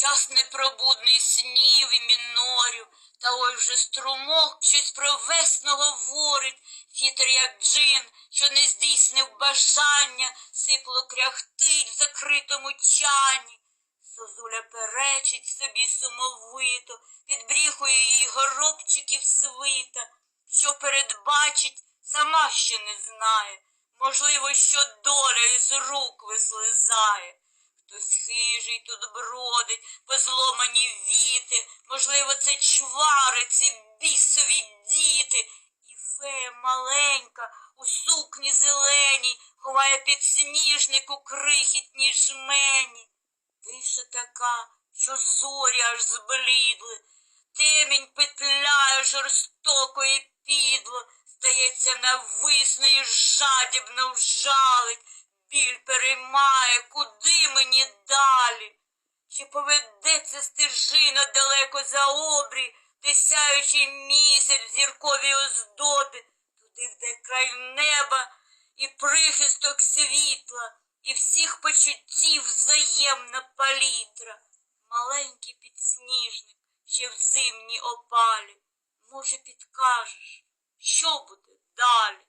час непробудний снів і мінорів, та ой вже струмок щось про весну говорить, вітер, як джин, що не здійснив бажання, сипло кряхтить в закритому чані. Зозуля перечить собі сумовито, під бріхою її горобчиків свита, що передбачить, сама ще не знає. Можливо, що доля із рук вислизає. Хтось хижий тут бродить, позломані віти, можливо, це чвари, ці бісові діти. І фея маленька у сукні зеленій ховає підсніжник у крихітній жмені. Тиша така, що зорі аж зблідли, темінь петляє жорстоко і підло, здається, нависно і жадібно вжалить, біль переймає, куди мені далі? Чи поведеться стежина далеко за обрій, де сяючий місяць в зірковій оздобі, туди, де край неба і прихисток світла, і всіх почуттів взаємна палітра, маленький підсніжник ще в зимній опалі. Може, підкажеш, що буде далі?